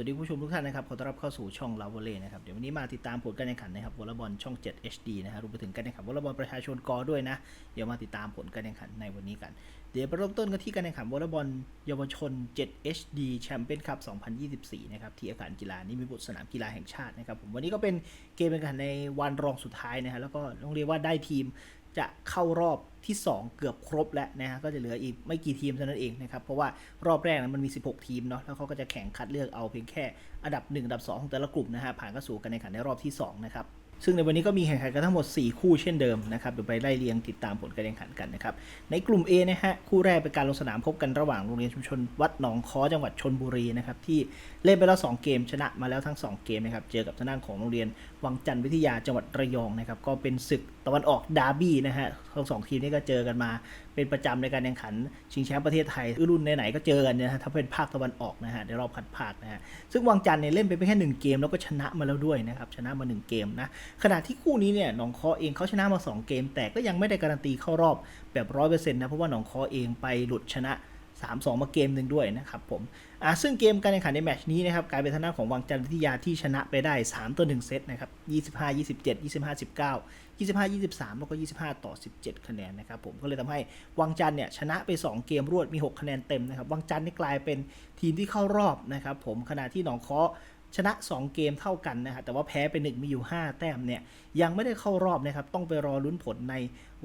วัสดีผู้ชมทุกท่านนะครับ ขอต้อนรับเข้าสู่ช่องลาวอลเล่นะครับ เดี๋ยววันนี้มาติดตามผลการแข่งขันนะครับวอลเลย์บอลช่อง 7 HD นะฮะรวมไปถึงการแข่งขันวอลเลย์บอลประชาชนกอด้วยนะ เดี๋ยวมาติดตามผลการแข่งขันในวันนี้กัน เดี๋ยวไปเริ่มต้นกันที่การแข่งขันวอลเลย์บอลเยาวชน 7 HD แชมเปี้ยนคัพ 2024 นะครับ ที่อาคารกีฬานิมิบุตรสนามกีฬาแห่งชาตินะครับผม วันนี้ก็เป็นเกมการแข่งขันในวันรองสุดท้ายนะฮะ แล้วก็ต้องเรียกว่าได้ทีม จะเข้ารอบที่ 2 เกือบครบแล้วนะฮะก็จะเหลืออีกไม่กี่ทีมเท่านั้นเองนะครับเพราะว่ารอบแรกนะมันมี 16 ทีมเนาะแล้วเขาก็จะแข่งคัดเลือกเอาเพียงแค่อันดับ 1 อันดับ 2 ของแต่ละกลุ่มนะฮะผ่านเข้าสู่การแข่งขันในรอบที่ 2 นะครับซึ่งในวันนี้ก็มีแข่งขันกันทั้งหมด 4 คู่เช่นเดิมนะครับเดี๋ยวไปไล่เรียงติดตามผลการแข่งขันกันนะครับ ในกลุ่ม A นะฮะ คู่แรกเป็นการลงสนามพบกันระหว่างโรงเรียนชุมชนวัดหนองค้อจังหวัดชนบุรีนะครับที่เล่นไปแล้ว 2 เกมชนะมาแล้วทั้ง 2 เกมนะครับ เจอกับทางด้านของโรงเรียนวังจันทร์วิทยาจังหวัดระยองนะครับก็เป็นศึกตะวันออกดาร์บี้นะฮะทั้งสองทีมนี้ก็เจอกันมาเป็นประจำในการแข่งขัน ชิงแชมป์ประเทศไทยรุ่นไหนๆก็เจอกันนะฮะถ้าเป็นภาคตะวันออกนะฮะในรอบคัดภาคนะฮะซึ่งวังจันทร์เนี่ยเล่นไปแค่หนึ่งเกมแล้วก็ชนะมาแล้วด้วยนะครับชนะมาหนึ่งเกมนะขณะที่คู่นี้เนี่ยหนองคอเองเขาชนะมาสองเกม แต่ก็ยังไม่ได้การันตีเข้ารอบแบบร้อยเปอร์เซ็นต์นะเพราะว่าหนองคอเองไปหลุดชนะ 3-2 มาเกมหนึ่งด้วยนะครับผม อ่าซึ่งเกมการแข่งขันในแมชนี้นะครับกลายเป็นทางด้านของวังจันทร์วิทยาที่ชนะไปได้ 3 ต่อ 1 เซตนะครับ 25 27 25 19 25 23 แล้วก็ 25 ต่อ 17 คะแนนนะครับผมก็เลยทำให้วังจันทร์เนี่ยชนะไป 2 เกมรวดมี 6 คะแนนเต็มนะครับวังจันทร์นี่กลายเป็นทีมที่เข้ารอบนะครับผมขณะที่หนองเคาะชนะ 2 เกมเท่ากันนะครับแต่ว่าแพ้ไป 1 มีอยู่ 5 แต้มเนี่ยยังไม่ได้เข้ารอบนะครับ ต้องไปรอลุ้นผลใน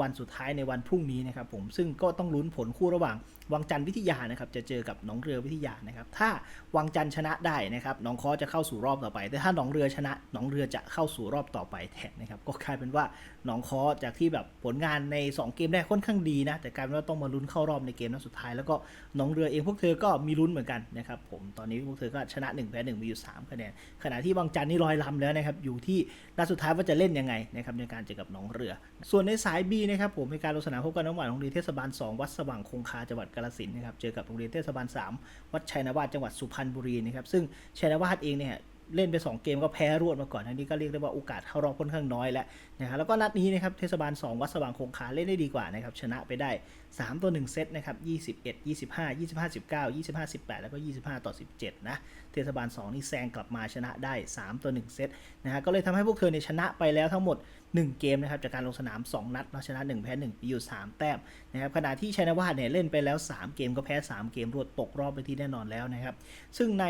วันสุดท้ายในวันพรุ่งนี้นะครับผม ซึ่งก็ต้องลุ้นผลคู่ระหว่างวังจันทร์วิทยานะครับ จะเจอกับหนองเรือวิทยานะครับ ถ้าวังจันทร์ชนะได้นะครับหนองคอจะเข้าสู่รอบต่อไป แต่ถ้าหนองเรือชนะหนองเรือจะเข้าสู่รอบต่อไปแทนนะครับ ก็กลายเป็นว่าหนองคอจากที่แบบผลงานใน 2 เกมแรกค่อนข้างดีนะ แต่กลายเป็นว่าต้องมาลุ้นเข้ารอบในเกมนัดสุดท้าย แล้วก็หนองเรือเองพวกเธอก็มีลุ้นเหมือนกันนะครับผม ตอนนี้พวกเธอก็ชนะ1แพ้1มีอยู่3คะแนน ขณะที่วังจันทร์นี่ลอยลำแล้วนะครับ อยู่ที่นัดสุดท้ายว่าจะเล่นยังไงนะครับในการเจอกับหนองเรือ ส่วนในสาย B นะครับผมในการลงสนามพบกันระหว่างโรงเรียนเทศบาล 2 วัดสว่างคงคาจังหวัดกาฬสินธุ์นะครับเจอกับโรงเรียนเทศบาล 3 วัดชัยนาวาสจังหวัดสุพรรณบุรีนะครับซึ่งชัยนาวาสเองเนี่ย เล่นไป 2 เกมก็แพ้รวดมาก่อนอันนี้ก็เรียกได้ว่าโอกาสเข้ารอบค่อนข้างน้อยแล้วนะฮะแล้วก็นัดนี้นะครับเทศบาล 2 วัดสว่างคงคาเล่นได้ดีกว่านะครับชนะไปได้ 3ต่อ1เซตนะครับ21 25 25 19 25 18 แล้วก็ 25 ต่อ 17 นะเทศบาล 2 นี่แซงกลับมาชนะได้ 3ต่อ1เซตนะฮะก็เลยทำให้พวกเธอเนี่ยชนะไปแล้วทั้งหมด 1 เกมนะครับจากการลงสนาม 2 นัดเราชนะ 1 แพ้ 1 มีอยู่ 3 แต้มนะครับขณะที่ชัยนาวาสเนี่ยเล่นไปแล้ว 3 เกมก็แพ้ 3 เกมรวดตกรอบไปที่แน่นอนแล้วนะครับซึ่งใน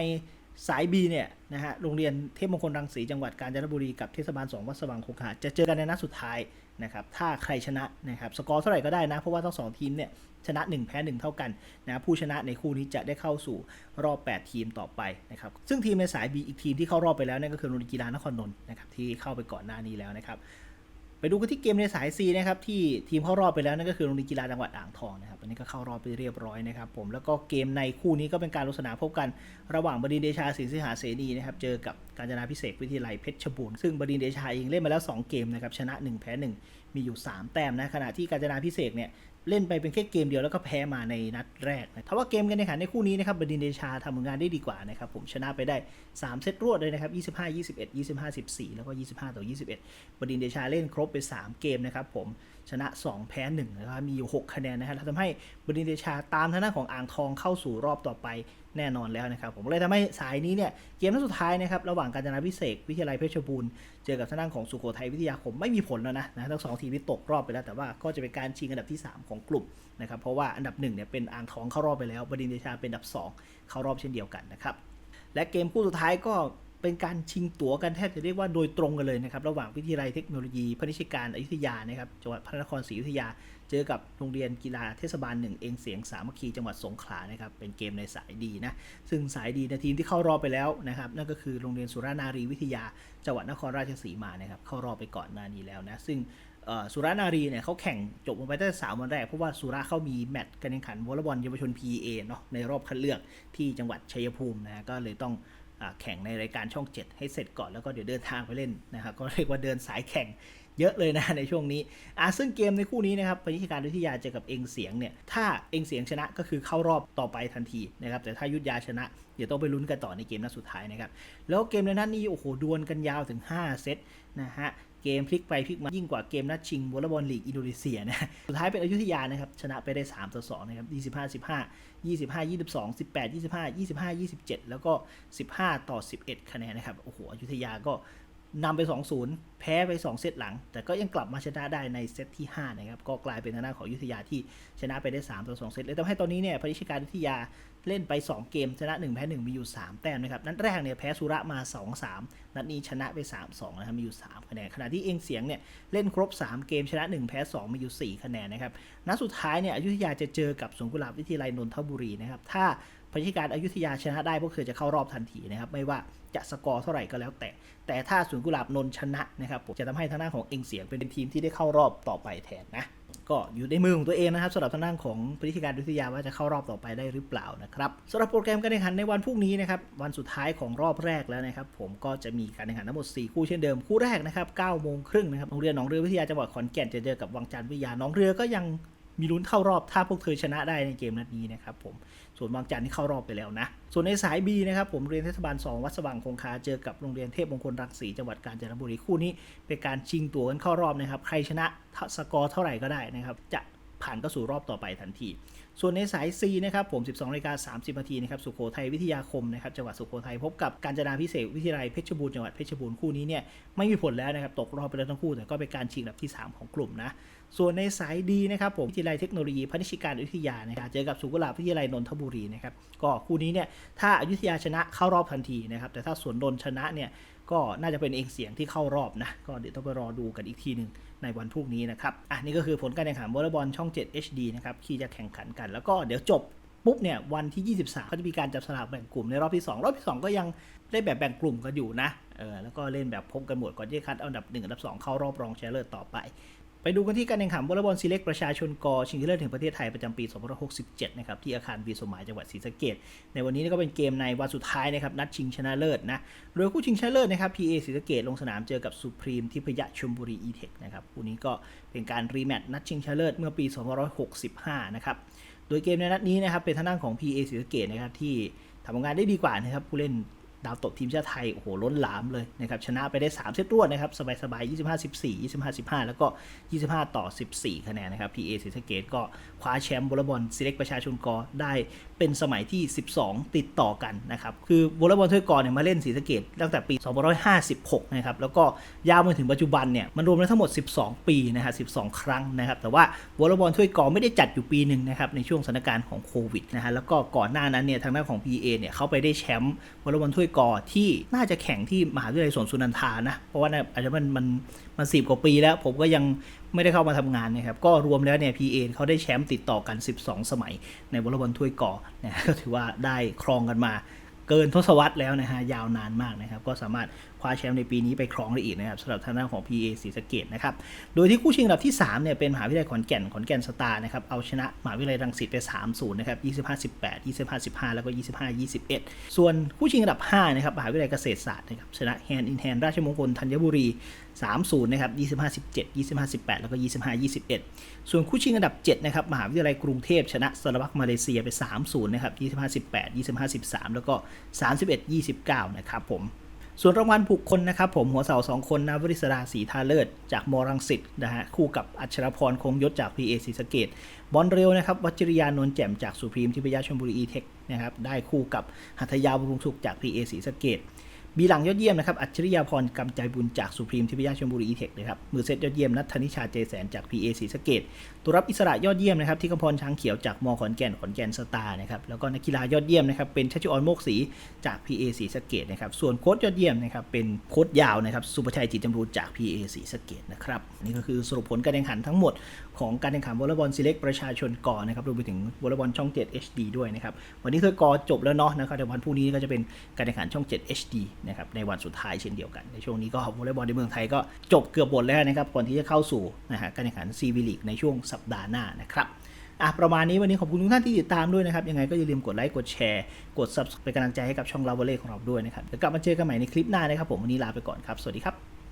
สาย B เนี่ยนะฮะโรงเรียนเทพมงคลรังสีจังหวัดกาญจนบุรีกับเทศบาล2วัดสว่างคงคาจะเจอกันในนัดสุดท้ายนะครับถ้าใครชนะนะครับสกอร์เท่าไหร่ก็ได้นะ เพราะว่าทั้งสองทีมเนี่ยชนะ 1 แพ้ 1 เท่ากันนะผู้ชนะในคู่นี้จะได้เข้าสู่รอบ 8 ทีมต่อไปนะครับซึ่งทีมในสาย B อีกทีมที่เข้ารอบไปแล้วนั่นก็คือโรงเรียนกีฬานครนนท์นะครับที่เข้าไปก่อนหน้านี้แล้วนะครับ ไปดูกันที่เกมในสาย C นะครับที่ทีมเข้ารอบไปแล้วนั่นก็คือโรงเรียนกีฬาจังหวัดอ่างทองนะครับอันนี้ก็เข้ารอบไปเรียบร้อยนะครับผมแล้วก็เกมในคู่นี้ก็เป็นการลงสนามพบกัน ระหว่างบดินเดชาสิงห์สิหาเสนีนะครับเจอกับกาญจนาพิเศษวิทยาลัยเพชรบูรณ์ซึ่งบดินเดชาเองเล่นมาแล้ว 2 เกมนะครับชนะ 1 แพ้ 1 มีอยู่ 3 แต้มนะขณะที่กาญจนาพิเศษเนี่ยเล่นไปเป็นแค่เกมเดียวแล้วก็แพ้มาในนัดแรกนะถ้าว่าเกมกันในขันในคู่นี้นะครับบดินเดชาทำผลงานได้ดีกว่านะครับผมชนะไปได้ 3 เซตรวดเลยนะครับ 25 21 25 14 แล้วก็ 25 ต่อ 21 บดินเดชาเล่นครบไป 3 เกมนะครับผมชนะ 2 แพ้1นะครับมีอยู่ 6 คะแนนนะครับทำให้บดินเดชาตามทางด้านของอ่างทองเข้าสู่รอบต่อไป แน่นอนแล้วนะครับผมเลยทำให้สายนี้เนี่ยเกมนัดสุดท้ายนะครับระหว่างการจนาพิเศษวิทยาลัยเพชรบูรณ์เจอกับทางด้านของสุโขทัยวิทยาคมไม่มีผลแล้วนะนะทั้งสองทีมที่ตกรอบไปแล้ว แต่ว่าก็จะเป็นการชิงอันดับที่ 3 ของกลุ่มนะครับเพราะว่าอันดับ1เนี่ยเป็นอ่างทองเข้ารอบไปแล้วบดินเดชาเป็นอันดับ 2 เข้ารอบเช่นเดียวกันนะครับและเกมคู่สุดท้ายก็ เป็นการชิงตั๋วกันแทบจะเรียกว่าโดยตรงกันเลยนะครับ ระหว่างวิทยาลัยเทคโนโลยีพนิชยการอยุธยานะครับจังหวัดพระนครศรีอยุธยา เจอกับโรงเรียนกีฬาเทศบาลหนึ่งเองเสียงสามัคคีจังหวัดสงขลานะครับเป็นเกมในสายดีนะซึ่งสายดีในทีมที่เข้ารอบไปแล้วนะครับนั่นก็คือโรงเรียนสุรานารีวิทยาจังหวัดนครราชสีมานะครับเข้ารอบไปก่อนหน้านี้แล้วนะซึ่งสุรานารีเนี่ยเขาแข่งจบลงไปตั้งแต่สามวันแรก เพราะว่าสุราเขามีแมตช์การแข่งขันวอลเลย์บอลเยาวชน PA เนาะในรอบคัดเลือกที่จังหวัดชัยภูมินะก็เลยต้อง แข่งในรายการช่อง 7 ให้เสร็จก่อนแล้วก็เดี๋ยวเดินทางไปเล่นนะครับก็เรียกว่าเดินสายแข่งเยอะเลยนะในช่วงนี้อะซึ่งเกมในคู่นี้นะครับปณิชการวิทยาเจอกับเองเสียงเนี่ย ถ้าเองเสียงชนะก็คือเข้ารอบต่อไปทันทีนะครับ แต่ถ้ายุทธยาชนะ เดี๋ยวต้องไปลุ้นกันต่อในเกมนัดสุดท้ายนะครับ แล้วเกมในนั้นนี่โอ้โหดวลกันยาวถึง 5 เซตนะฮะ เกมพลิกไปพลิกมายิ่งกว่าเกมนัดชิงวอลเลย์บอลลีกอินโดนีเซียนะสุดท้ายเป็นอยุธยานะครับชนะไปได้3ต่อ2นะครับ25 15 25 22 18 25 25 27 แล้วก็ 15 ต่อ 11 คะแนนนะครับโอ้โหอยุธยาก็ นำไป 2-0 แพ้ไป 2 เซตหลัง แต่ก็ยังกลับมาชนะได้ในเซตที่ 5 นะครับ ก็กลายเป็นทางด้านของยุธยาที่ชนะไปได้3ต่อ2เซตเลยทำให้ตอนนี้เนี่ยพนิชการยุธยาเล่นไป 2 เกม ชนะ 1 แพ้ 1 มีอยู่ 3 แต้มนะครับ นัดแรกเนี่ยแพ้สุระมา 2-3 นัดนี้ชนะไป 3-2 นะครับ มีอยู่ 3 คะแนน ขณะที่เองเสียงเนี่ยเล่นครบ 3 เกมชนะ 1 แพ้ 2 มีอยู่ 4 คะแนนนะครับ นัดสุดท้ายเนี่ยอยุธยาจะเจอกับสวนกุหลาบวิทยาลัยนนทบุรีนะครับ ถ้า พนิการอายุธยาชนะได้พวกเธอจะเข้ารอบทันทีนะครับไม่ว่าจะสกอร์เท่าไหร่ก็แล้วแต่ แต่ถ้าสวนกุหลาบนนชนะนะครับผมจะทำให้ทางด้านของเองเสียงเป็นทีมที่ได้เข้ารอบต่อไปแทนนะก็อยู่ในมือของตัวเองนะครับสำหรับทางด้านของพนิชการวิทยาว่าจะเข้ารอบต่อไปได้หรือเปล่านะครับสำหรับโปรแกรมการแข่งขันในวันพรุ่งนี้นะครับวันสุดท้ายของรอบแรกแล้วนะครับผมก็จะมีการแข่งขันทั้งหมด 4 คู่เช่นเดิมคู่แรกนะครับ9โมงครึ่งนะครับโรงเรียนหนองเรือวิทยาจังหวัดขอนแก่นจะเจอกับวังจันทร์วิทยาหนองเรือก็ยัง มีลุ้นเข้ารอบถ้าพวกเธอชนะได้ในเกมนัดนี้นะครับผมส่วนบางจันที่เข้ารอบไปแล้วนะ ส่วนในสาย B นะครับผมเรียนเทศบาล 2 วัดสว่างคงคาเจอกับโรงเรียนเทพมงคลรังสีจังหวัดกาญจนบุรีคู่นี้ เป็นการชิงตั๋วกันเข้ารอบนะครับใครชนะสกอร์เท่าไหร่ก็ได้นะครับจะ ผ่านเข้าสู่รอบต่อไปทันที ส่วนในสาย C นะครับผม 12นาฬิกา30นาทีนะครับสุโขทัยวิทยาคมนะครับจังหวัดสุโขทัยพบกับการจนาพิเศษวิทยาลัยเพชรบูรณ์จังหวัดเพชรบูรณ์คู่นี้เนี่ยไม่มีผลแล้วนะครับตกรอบไปแล้วทั้งคู่แต่ก็เป็นการชิงอันดับที่ 3 ของกลุ่มนะส่วนในสายดีนะครับผมวิทยาลัยเทคโนโลยีพนิชิการอยุธยานะครับเจอกับสุกุลาวิทยาลัยนนทบุรีนะครับก็คู่นี้เนี่ยถ้าอยุธยาชนะเข้ารอบทันทีนะครับแต่ถ้าสวนนนชนะเนี่ยก็น่าจะเป็นเองเสียงที่เข้ารอบนะก็เดี๋ยวต้องไปรอดูกันอีกทีหนึ่ง ในวันพรุ่งนี้นะครับ อะนี่ก็คือผลการแข่งขันวอลเลย์บอลช่อง 7 HD นะครับที่จะแข่งขันกัน แล้วก็เดี๋ยวจบปุ๊บเนี่ยวันที่ 23เขาจะมีการจับสลากแบ่งกลุ่มในรอบที่ 2 รอบที่ 2 ก็ยังได้แบบแบ่งกลุ่มกันอยู่นะเออแล้วก็เล่นแบบพบกันหมดก่อนที่จะคัดอาอันดับ 1 อันดับ 2 เข้ารอบรองชนะเลิศต่อไป ไปดูกันที่การแข่งขันวอลเลย์บอลซีเล็กประชาชนกชิงชนะเลิศแห่งประเทศไทยประจำปี 2567 นะครับที่อาคารบีสมหมายจังหวัดศรีสะเกษในวันนี้ก็เป็นเกมในวันสุดท้ายนะครับนัดชิงชนะเลิศนะโดยคู่ชิงชนะเลิศนะครับ PA ศรีสะเกษลงสนามเจอกับสุพรีมทิพยชลบุรีอีเทคนะครับคู่นี้ก็เป็นการรีแมตช์นัดชิงชนะเลิศเมื่อปี 2565 นะครับโดยเกมในนัดนี้นะครับเป็นทางด้านของ PA ศรีสะเกษนะครับที่ทำงานได้ดีกว่านะครับผู้เล่น ดาวตบทีมชาติไทยโอ้โหล้นหลามเลยนะครับชนะไปได้ 3 เซตรวดนะครับสบายๆ 25 14 25 15 แล้วก็ 25 ต่อ 14 คะแนนนะครับ PA ศรีสะเกดก็คว้าแชมป์วอลเลย์บอลซีเล็กประชาชนกอได้เป็นสมัยที่ 12 ติดต่อกันนะครับคือวอลเลย์บอลถ้วยกอเนี่ยมาเล่นศรีสะเกดตั้งแต่ปี 2556 นะครับแล้วก็ยาวมาถึงปัจจุบันเนี่ยมันรวมแล้วทั้งหมด 12 ปีนะครับ12 ครั้งนะครับแต่ว่าวอลเลย์บอลถ้วยกอไม่ได้จัดอยู่ปีหนึ่งนะครับในช่วงสถานการณ์ของโควิดนะฮะแล้วก็ก่อนหน้านั้นเนี่ยทางด้านของ PA เนี่ยเขาไปได้แชมป์วอลเลย์บอลถ้วยกอที่น่าจะแข่งที่มหาวิทยาลัยสวนสุนันทานะ เพราะว่าอาจจะมันมันมันสิบกว่าปีแล้วผมก็ยังไม่ได้เข้ามาทำงานนะครับ ก็รวมแล้วเนี่ย PA เขาได้แชมป์ติดต่อกัน 12 สมัย ในวอลเลย์บอลถ้วยกอนะก็ถือว่าได้ครองกันมาเกินทศวรรษแล้วนะฮะยาวนานมากนะครับ ก็สามารถ ว้าแชมป์ในปีนี้ไปครองได้อีกนะครับสำหรับทางด้านของ PA ศรีสะเกดนะครับ โดยที่คู่ชิงอันดับที่3เนี่ยเป็นมหาวิทยาลัยขอนแก่นขอนแก่นสตาร์นะครับเอาชนะมหาวิทยาลัยรังสิตไป 3-0 นะครับ 25-18 25-15 แล้วก็ 25-21 ส่วนคู่ชิงอันดับ5นะครับมหาวิทยาลัยเกษตรศาสตร์นะครับชนะแฮนด์อินแฮนด์ราชมงคลธัญบุรี 3-0 นะครับ 25-17 25-18 แล้วก็ 25-21 ส่วนคู่ชิงอันดับ 7 นะครับ มหาวิทยาลัยกรุงเทพชนะสลาวักมาเลเซียไป 3-0 นะครับ 25-18 25-13 แล้วก็ 31-29 นะครับผม ส่วนรางวัลบุคคลนะครับผมหัวเสาสองคนนาบริศราศรีทาเลิศจากมรังสิตนะฮะคู่กับอัชรพรคงยศจาก PA ศรีสะเกดบอลเร็วนะครับวัชริยานนท์แจ่มจากสุพรีมทิพยาชลบุรีอีเทคนะครับได้คู่กับหัตถยาบุรุงสุขจาก PA ศรีสะเกด บีหลังยอดเยี่ยมนะครับ อัจฉริยาพรกำใจบุญจากสุพรีมทิพยาชลบุรีอีเทคนะครับ มือเซตยอดเยี่ยมนัทธนิชาเจแสนจาก PA ศรีสะเกดตัวรับอิสระยอดเยี่ยมนะครับ ที่กำพรช้างเขียวจากมขอนแก่นขอนแก่นสตาร์นะครับ แล้วก็นักกีฬายอดเยี่ยมนะครับ เป็นชัชออนโมกศรีจาก PA ศรีสะเกดนะครับ ส่วนโค้ชยอดเยี่ยมนะครับ เป็นโค้ชยาวนะครับสุภชัยจิตจำรูจาก PA ศรีสะเกดนะครับ นี่ก็คือสรุปผลการแข่งขันทั้งหมดของการแข่งขันวอลเลย์บอลซีเล็กประชาชนก่อนนะครับรวมไปถึงวอลเลย์บอลช่อง 7 HD ด้วยนะครับ วันนี้ถ้วยกอจบแล้วเนาะนะครับแต่วันพรุ่งนี้ก็จะเป็นการแข่งขันช่อง 7 HD นะครับในวันสุดท้ายเช่นเดียวกัน ในช่วงนี้ก็วอลเลย์บอลในเมืองไทยก็จบเกือบหมดแล้วนะครับก่อนที่จะเข้าสู่นะฮะการแข่งขันซีวีลีกในช่วงสัปดาห์หน้านะครับอะประมาณนี้วันนี้ขอบคุณทุกท่านที่ติดตามด้วยนะครับ ยังไงก็อย่าลืมกดไลค์กดแชร์ กด subscribe เป็นกำลังใจให้กับช่องลาวอลเล่ของเราด้วยนะครับเดี๋ยวกลับมาเจอกันใหม่ในคลิปหน้านะครับผมวันนี้ลาไปก่อนครับสวัสดีครับ